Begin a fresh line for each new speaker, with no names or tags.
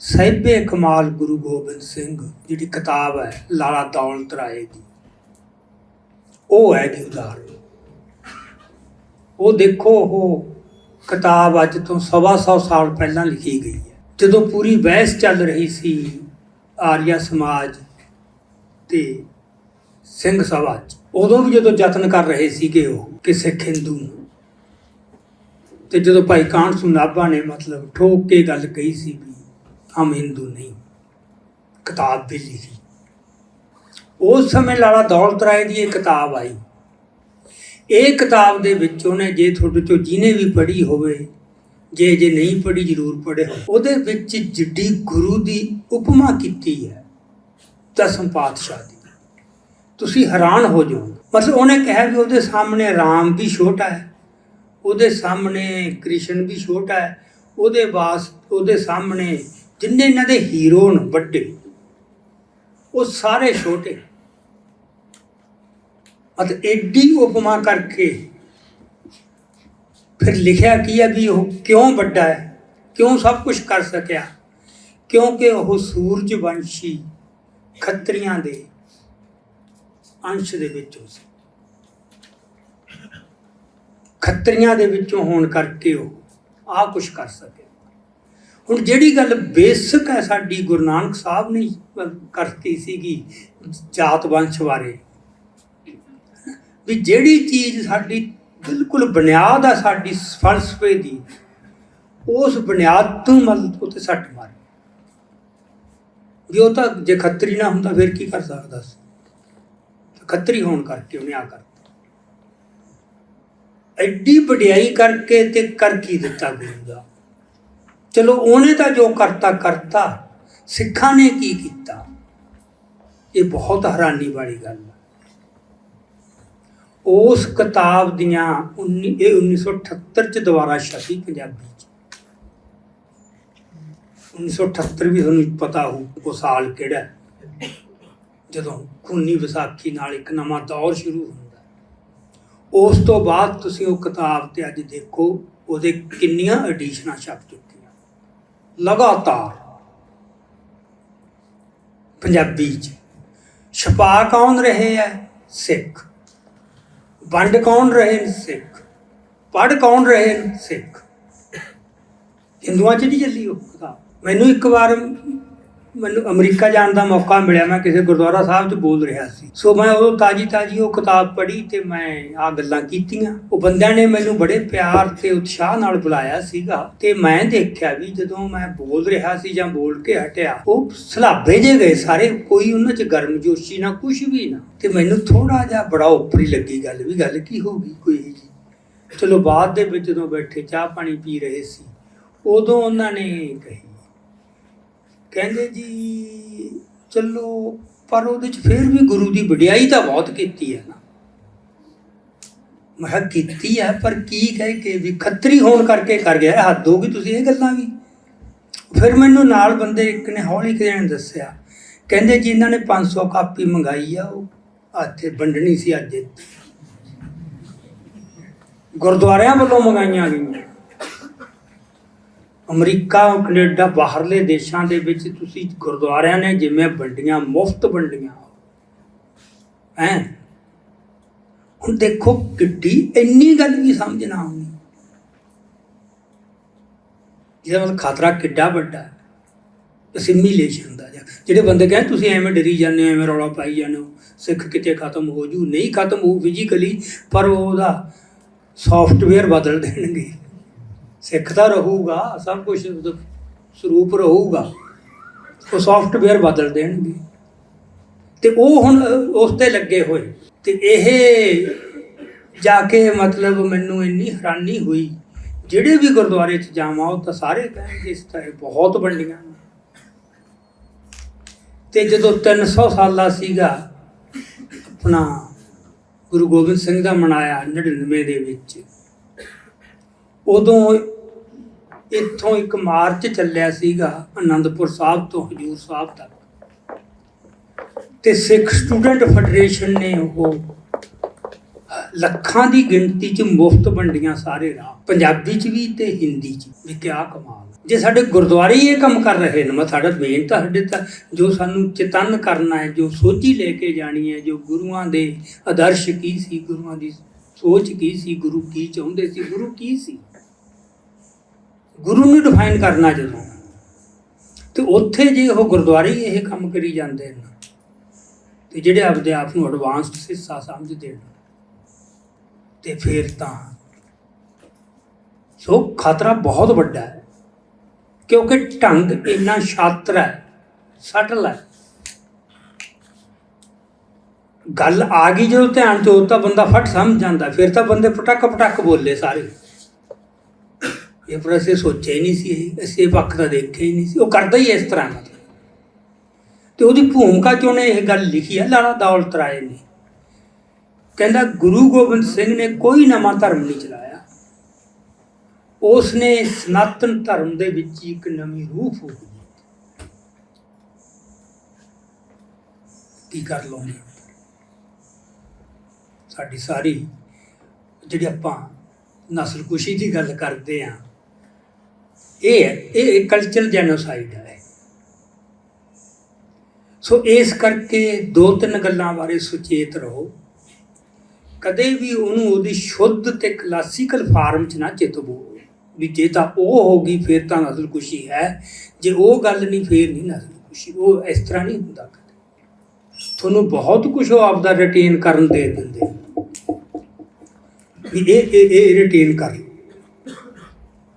ਸਾਹਿਬੇ ਕਮਾਲ ਗੁਰੂ ਗੋਬਿੰਦ ਸਿੰਘ ਜਿਹੜੀ ਕਿਤਾਬ ਹੈ, ਲਾਲਾ ਦੌਲਤ ਰਾਏ ਦੀ। ਉਹ ਹੈ ਜੀ ਉਦਾਹਰਨ। ਉਹ ਦੇਖੋ, ਉਹ ਕਿਤਾਬ ਅੱਜ ਤੋਂ ਸਵਾ ਸੌ ਸਾਲ ਪਹਿਲਾਂ ਲਿਖੀ ਗਈ ਹੈ। ਜਦੋਂ ਪੂਰੀ ਬਹਿਸ ਚੱਲ ਰਹੀ ਸੀ ਆਰੀਆ ਸਮਾਜ ਤੇ ਸਿੰਘ ਸਭਾ 'ਚ, ਉਦੋਂ ਵੀ ਜਦੋਂ ਯਤਨ ਕਰ ਰਹੇ ਸੀਗੇ ਉਹ ਕਿ ਸਿੱਖ ਹਿੰਦੂ ਤੇ ਜਦੋਂ ਭਾਈ ਕਾਹਨ ਸਿੰਘ ਨਾਭਾ ਨੇ ਮਤਲਬ ਠੋਕ ਕੇ ਗੱਲ ਕਹੀ ਸੀ ਵੀ ਹਮ ਹਿੰਦੂ ਨਹੀਂ। ਕਿਤਾਬ ਵੀ ਲਿਖੀ। ਉਸ ਸਮੇਂ ਲਾਲਾ ਦੌਲਤ ਰਾਏ ਦੀ ਇਹ ਕਿਤਾਬ ਆਈ। ਇਹ ਕਿਤਾਬ ਦੇ ਵਿੱਚ ਉਹਨੇ ਜੇ ਤੁਹਾਡੇ ਚੋਂ ਜਿਹਨੇ ਵੀ ਪੜ੍ਹੀ ਹੋਵੇ, ਜੇ ਜੇ ਨਹੀਂ ਪੜ੍ਹੀ ਜ਼ਰੂਰ ਪੜ੍ਹੇ ਉਹਦੇ ਵਿੱਚ ਜਿੱਡੀ ਗੁਰੂ ਦੀ ਉਪਮਾ ਕੀਤੀ ਹੈ, ਦਸਮ ਪਾਤਸ਼ਾਹ ਦੀ। ਤੁਸੀਂ ਹੈਰਾਨ ਹੋ ਜਾਓ ਮਤਲਬ ਉਹਨੇ ਕਿਹਾ ਵੀ ਉਹਦੇ ਸਾਹਮਣੇ ਰਾਮ ਵੀ ਛੋਟਾ ਹੈ, ਉਹਦੇ ਸਾਹਮਣੇ ਕ੍ਰਿਸ਼ਨ ਵੀ ਛੋਟਾ ਹੈ, ਉਹਦੇ ਬਾਸ, ਉਹਦੇ ਸਾਹਮਣੇ ਜਿੰਨੇ ਇਹਨਾਂ ਦੇ ਹੀਰੋ ਨੇ ਵੱਡੇ, ਉਹ ਸਾਰੇ ਛੋਟੇ। ਅਤੇ ਐਡੀ ਉਪਮਾ ਕਰਕੇ ਫਿਰ ਲਿਖਿਆ ਕੀ ਹੈ ਵੀ ਉਹ ਕਿਉਂ ਵੱਡਾ ਹੈ, ਕਿਉਂ ਸਭ ਕੁਝ ਕਰ ਸਕਿਆ? ਕਿਉਂਕਿ ਉਹ ਸੂਰਜ ਵੰਸ਼ੀ ਖੱਤਰੀਆਂ ਦੇ ਅੰਸ਼ ਦੇ ਵਿੱਚੋਂ ਸੀ। ਖੱਤਰੀਆਂ ਦੇ ਵਿੱਚੋਂ ਹੋਣ ਕਰਕੇ ਉਹ ਆ ਕੁਝ ਕਰ ਸਕੇ ਹੁਣ ਜਿਹੜੀ ਗੱਲ ਬੇਸਿਕ ਹੈ ਸਾਡੀ, ਗੁਰੂ ਨਾਨਕ ਸਾਹਿਬ ਨੇ ਕਰਤੀ ਸੀਗੀ ਜਾਤ ਵੰਸ਼ ਬਾਰੇ। ਵੀ ਜਿਹੜੀ ਚੀਜ਼ ਸਾਡੀ ਬਿਲਕੁਲ ਬੁਨਿਆਦ ਆ ਸਾਡੀ ਫਲਸਫੇ ਦੀ, ਉਸ ਬੁਨਿਆਦ ਤੋਂ ਮਤਲਬ ਉਤੇ ਸੱਟ ਮਾਰੀ। ਵੀ ਉਹ ਤਾਂ ਜੇ ਖੱਤਰੀ ਨਾ ਹੁੰਦਾ, ਫਿਰ ਕੀ ਕਰ ਸਕਦਾ ਸੀ? ਖੱਤਰੀ ਹੋਣ ਕਰਕੇ ਉਹਨੇ ਆ ਕਰਤਾ। ਐਡੀ ਵਡਿਆਈ ਕਰਕੇ ਤੇ ਕਰ ਕੀ ਦਿੱਤਾ ਗੁਰੂ ਦਾ? ਚਲੋ ਉਹਨੇ ਤਾਂ ਜੋ ਕਰਤਾ ਕਰਤਾ। ਸਿੱਖਾਂ ਨੇ ਕੀ ਕੀਤਾ? ਇਹ ਬਹੁਤ ਹੈਰਾਨੀ ਵਾਲੀ ਗੱਲ ਹੈ ਉਸ ਕਿਤਾਬ ਦੀਆਂ 19 ਇਹ 1978 ਚ ਦੁਬਾਰਾ ਛਪੀ ਪੰਜਾਬੀ ਚ। 1978 ਵੀ ਤੁਹਾਨੂੰ ਪਤਾ ਹੋ ਉਹ ਸਾਲ ਕਿਹੜਾ ਜਦੋਂ ਖੂਨੀ ਵਿਸਾਖੀ ਨਾਲ ਇੱਕ ਨਵਾਂ ਦੌਰ ਸ਼ੁਰੂ ਹੁੰਦਾ ਉਸ ਤੋਂ ਬਾਅਦ ਤੁਸੀਂ ਉਹ ਕਿਤਾਬ ਤੇ ਅੱਜ ਦੇਖੋ, ਉਹਦੇ ਕਿੰਨੀਆਂ ਐਡੀਸ਼ਨਾਂ ਛਪ ਚੁੱਕੀਆਂ ਲਗਾਤਾਰ ਪੰਜਾਬੀ ਚ। ਛਪਾ ਕੌਣ ਰਹੇ ਹੈ ਸਿੱਖ। ਵੰਡ ਕੌਣ ਰਹੇ ਨੇ? ਸਿੱਖ। ਪੜ ਕੌਣ ਰਹੇ ਨੇ? ਸਿੱਖ। ਹਿੰਦੂਆਂ ਚ ਨਹੀਂ ਚੱਲੀ ਉਹ ਕਿਤਾਬ? ਮੈਨੂੰ ਇੱਕ ਵਾਰ ਮੈਨੂੰ ਅਮਰੀਕਾ ਜਾਣ ਦਾ ਮੌਕਾ ਮਿਲਿਆ, ਮੈਂ ਕਿਸੇ ਗੁਰਦੁਆਰਾ ਸਾਹਿਬ 'ਚ ਬੋਲ ਰਿਹਾ ਸੀ। ਸੋ ਮੈਂ ਉਦੋਂ ਤਾਜੀ ਤਾਜੀ ਉਹ ਕਿਤਾਬ ਪੜ੍ਹੀ ਤੇ ਮੈਂ ਆ ਗੱਲਾਂ ਕੀਤੀਆਂ। ਉਹ ਬੰਦਿਆਂ ਨੇ ਮੈਨੂੰ ਬੜੇ ਪਿਆਰ ਤੇ ਉਤਸ਼ਾਹ ਨਾਲ ਬੁਲਾਇਆ ਸੀਗਾ ਤੇ ਮੈਂ ਦੇਖਿਆ ਵੀ ਜਦੋਂ ਮੈਂ ਬੋਲ ਰਿਹਾ ਸੀ ਜਾਂ ਬੋਲ ਕੇ ਹਟਿਆ, ਉਹ ਸਲਾਬੇ ਜੇ ਗਏ ਸਾਰੇ, ਕੋਈ ਉਹਨਾਂ 'ਚ ਗਰਮਜੋਸ਼ੀ ਨਾ ਕੁਝ ਵੀ ਨਾ। ਤੇ ਮੈਨੂੰ ਥੋੜਾ ਜਿਹਾ ਬੜਾ ਉੱਪਰੀ ਲੱਗੀ ਗੱਲ ਵੀ, ਗੱਲ ਕੀ ਹੋਊਗੀ ਕੋਈ ਜੀ? ਚਲੋ ਬਾਅਦ ਦੇ ਵਿੱਚ ਜਦੋਂ ਬੈਠੇ ਚਾਹ ਪਾਣੀ ਪੀ ਰਹੇ ਸੀ, ਉਦੋਂ ਉਹਨਾਂ ਨੇ ਕਹੀ ਕਹਿੰਦੇ ਜੀ, ਚੱਲੋ, ਪਰ ਉਹਦੇ ਚ ਫਿਰ ਵੀ ਗੁਰੂ ਦੀ ਵਡਿਆਈ ਤਾਂ ਬਹੁਤ ਕੀਤੀ ਹੈ ਨਾ। ਮੈਂ ਕਿਹਾ, ਕੀਤੀ ਹੈ, ਪਰ ਕੀ ਕਹਿ ਕੇ ਵੀ ਖੱਤਰੀ ਹੋਣ ਕਰਕੇ ਕਰ ਗਿਆ। ਹੱਦ ਹੋ ਗਈ ਤੁਸੀਂ ਇਹ ਗੱਲਾਂ ਵੀ। ਫਿਰ ਮੈਨੂੰ ਨਾਲ ਬੰਦੇ, ਇੱਕ ਨੇ ਹੌਲੀ ਕਿਸੇ ਨੇ ਦੱਸਿਆ। ਕਹਿੰਦੇ ਜੀ, ਇਹਨਾਂ ਨੇ 500 ਕਾਪੀ ਮੰਗਾਈ ਆ, ਉਹ ਇੱਥੇ ਵੰਡਣੀ ਸੀ ਅੱਜ। ਗੁਰਦੁਆਰਿਆਂ ਵੱਲੋਂ ਮੰਗਾਈਆਂ ਗਈਆਂ। ਅਮਰੀਕਾ, ਕੈਨੇਡਾ, ਬਾਹਰਲੇ ਦੇਸ਼ਾਂ ਦੇ ਵਿੱਚ ਤੁਸੀਂ ਗੁਰਦੁਆਰਿਆਂ ਨੇ ਜਿਵੇਂ ਵੰਡੀਆਂ, ਮੁਫਤ ਵੰਡੀਆਂ। ਹੈ? ਹੁਣ ਦੇਖੋ ਕਿੱਡੀ, ਇੰਨੀ ਗੱਲ ਵੀ ਸਮਝ ਨਾ ਆਉਂਦੀ। ਜਿਹਦਾ ਮਤਲਬ ਖਤਰਾ ਕਿੱਡਾ ਵੱਡਾ ਹੈ। ਦਾ ਜਿਹੜੇ ਬੰਦੇ ਕਹਿੰਦੇ ਤੁਸੀਂ ਐਵੇਂ ਡਰੀ ਜਾਂਦੇ ਹੋ, ਐਵੇਂ ਰੌਲਾ ਪਾਈ ਜਾਂਦੇ ਹੋ, ਸਿੱਖ ਕਿਤੇ ਖਤਮ ਹੋ ਜੂ, ਨਹੀਂ ਖਤਮ ਹੋਊ ਫਿਜ਼ੀਕਲੀ ਪਰ ਉਹਦਾ ਸੌਫਟਵੇਅਰ ਬਦਲ ਦੇਣਗੇ। ਸਿੱਖ ਤਾਂ ਰਹੂਗਾ, ਸਭ ਕੁਝ ਸਰੂਪ ਰਹੂਗਾ। ਉਹ ਸੌਫਟਵੇਅਰ ਬਦਲ ਦੇਣਗੇ। ਤੇ ਉਹ ਹੁਣ, ਉਸ ਤੇ ਲੱਗੇ ਹੋਏ। ਤੇ ਇਹ ਜਾ ਕੇ ਮਤਲਬ ਮੈਨੂੰ ਇੰਨੀ ਹੈਰਾਨੀ ਹੋਈ। ਜਿਹੜੇ ਵੀ ਗੁਰਦੁਆਰੇ 'ਚ ਜਾਵਾਂ, ਉਹ ਤਾਂ ਸਾਰੇ ਕਹਿਣਗੇ, ਇਸ ਤਰ੍ਹਾਂ ਬਹੁਤ ਵੰਡੀਆਂ ਨੇ। ਤੇ ਜਦੋਂ 300 ਸਾਲਾ ਸੀਗਾ, ਆਪਣਾ ਗੁਰੂ ਗੋਬਿੰਦ ਸਿੰਘ ਦਾ ਮਨਾਇਆ 99 ਦੇ ਵਿੱਚ, ਉਦੋਂ ਇੱਥੋਂ ਇੱਕ ਮਾਰਚ ਚੱਲਿਆ ਸੀਗਾ ਆਨੰਦਪੁਰ ਸਾਹਿਬ ਤੋਂ ਹਜੂਰ ਸਾਹਿਬ ਤੱਕ। ਤੇ ਸਿੱਖ ਸਟੂਡੈਂਟ ਫੈਡਰੇਸ਼ਨ ਨੇ ਉਹ ਲੱਖਾਂ ਦੀ ਗਿਣਤੀ 'ਚ ਮੁਫਤ ਵੰਡੀਆਂ ਸਾਰੇ ਰਾਹ, ਪੰਜਾਬੀ 'ਚ ਵੀ ਤੇ ਹਿੰਦੀ 'ਚ ਵੀ ਕਿਆ ਕਮਾਲ। ਜੇ ਸਾਡੇ ਗੁਰਦੁਆਰੇ ਹੀ ਇਹ ਕੰਮ ਕਰ ਰਹੇ ਨੇ, ਮੈਂ ਸਾਡਾ ਮੇਨ ਤਾਂ ਸਾਡੇ ਤਾਂ ਜੋ ਸਾਨੂੰ ਚੇਤਨ ਕਰਨਾ ਹੈ, ਜੋ ਸੋਝੀ ਲੈ ਕੇ ਜਾਣੀ ਹੈ, ਜੋ ਗੁਰੂਆਂ ਦੇ ਆਦਰਸ਼ ਕੀ ਸੀ, ਗੁਰੂਆਂ ਦੀ ਸੋਚ ਕੀ ਸੀ, ਗੁਰੂ ਕੀ ਚਾਹੁੰਦੇ ਸੀ, ਗੁਰੂ ਕੀ ਸੀ? ਗੁਰੂ ਨੂੰ ਡਿਫਾਈਨ ਕਰਨਾ ਜਦੋਂ। ਤੇ ਉੱਥੇ ਜੇ ਉਹ ਗੁਰਦੁਆਰੇ ਇਹ ਕੰਮ ਕਰੀ ਜਾਂਦੇ ਨੇ, ਤੇ ਜਿਹੜੇ ਆਪਦੇ ਆਪ ਨੂੰ ਐਡਵਾਂਸਡ ਹਿੱਸਾ ਸਮਝਦੇ ਨੇ, ਤੇ ਫਿਰ ਤਾਂ ਸੋ ਖਤਰਾ ਬਹੁਤ ਵੱਡਾ ਹੈ, ਕਿਉਂਕਿ ਢੰਗ ਇੰਨਾ ਸ਼ਾਤਰ ਹੈ, ਸਟਲ ਹੈ। ਗੱਲ ਆ ਗਈ ਜਦੋਂ ਧਿਆਨ ਚ ਉਹ ਤਾਂ ਬੰਦਾ ਫਟ ਸਮਝ ਜਾਂਦਾ, ਫਿਰ ਤਾਂ ਬੰਦੇ ਪਟਕ ਪਟਕ ਬੋਲੇ ਸਾਰੇ। ਇਹ ਪਰ ਅਸੀਂ ਸੋਚਿਆ ਹੀ ਨਹੀਂ ਸੀ ਇਹ। ਅਸੀਂ ਇਹ ਪੱਖ ਤਾਂ ਦੇਖਿਆ ਹੀ ਨਹੀਂ ਸੀ। ਉਹ ਕਰਦਾ ਹੀ ਇਸ ਤਰ੍ਹਾਂ ਮਤਲਬ। ਤੇ ਉਹਦੀ ਭੂਮਿਕਾ ਚ ਉਹਨੇ ਇਹ ਗੱਲ ਲਿਖੀ ਹੈ, ਲਾਲਾ ਦੌਲਤ ਰਾਏ ਨੇ। ਕਹਿੰਦਾ, ਗੁਰੂ ਗੋਬਿੰਦ ਸਿੰਘ ਨੇ ਕੋਈ ਨਵਾਂ ਧਰਮ ਨਹੀਂ ਚਲਾਇਆ। ਉਸ ਨੇ ਸਨਾਤਨ ਧਰਮ ਦੇ ਵਿੱਚ ਹੀ ਇੱਕ ਨਵੀਂ ਰੂਹ ਫੂਕੀ ਕੀ ਕਰ ਲਓਗੇ ਸਾਡੀ ਸਾਰੀ ਜਿਹੜੀ ਆਪਾਂ ਨਸਲਕੁਸ਼ੀ ਦੀ ਗੱਲ ਕਰਦੇ ਆ ਇਹ ਹੈ, ਇਹ ਕਲਚਰਲ ਜੈਨੋਸਾਈਡ ਹੈ। ਸੋ ਇਸ ਕਰਕੇ ਦੋ ਤਿੰਨ ਗੱਲਾਂ ਬਾਰੇ ਸੁਚੇਤ ਰਹੋ। ਕਦੇ ਵੀ ਉਹਨੂੰ ਉਹਦੀ ਸ਼ੁੱਧ ਤੇ ਕਲਾਸੀਕਲ ਫਾਰਮ 'ਚ ਨਾ ਚਿਤਵੋ। ਵੀ ਜੇ ਤਾਂ ਉਹ ਹੋਗੀ ਫਿਰ ਤਾਂ ਨਸਲ ਖੁਸ਼ੀ ਹੈ। ਜੇ ਉਹ ਗੱਲ ਨਹੀਂ, ਫਿਰ ਨਹੀਂ ਨਸਲ ਖੁਸ਼ੀ। ਉਹ ਇਸ ਤਰ੍ਹਾਂ ਨਹੀਂ ਹੁੰਦਾ ਕਦੇ। ਤੁਹਾਨੂੰ ਬਹੁਤ ਕੁਝ ਉਹ ਆਪਦਾ ਰਿਟੇਨ ਕਰਨ ਦੇ ਦਿੰਦੇ। ਵੀ ਇਹ ਇਹ ਇਹ ਰਿਟੇਨ ਕਰ ਲਓ।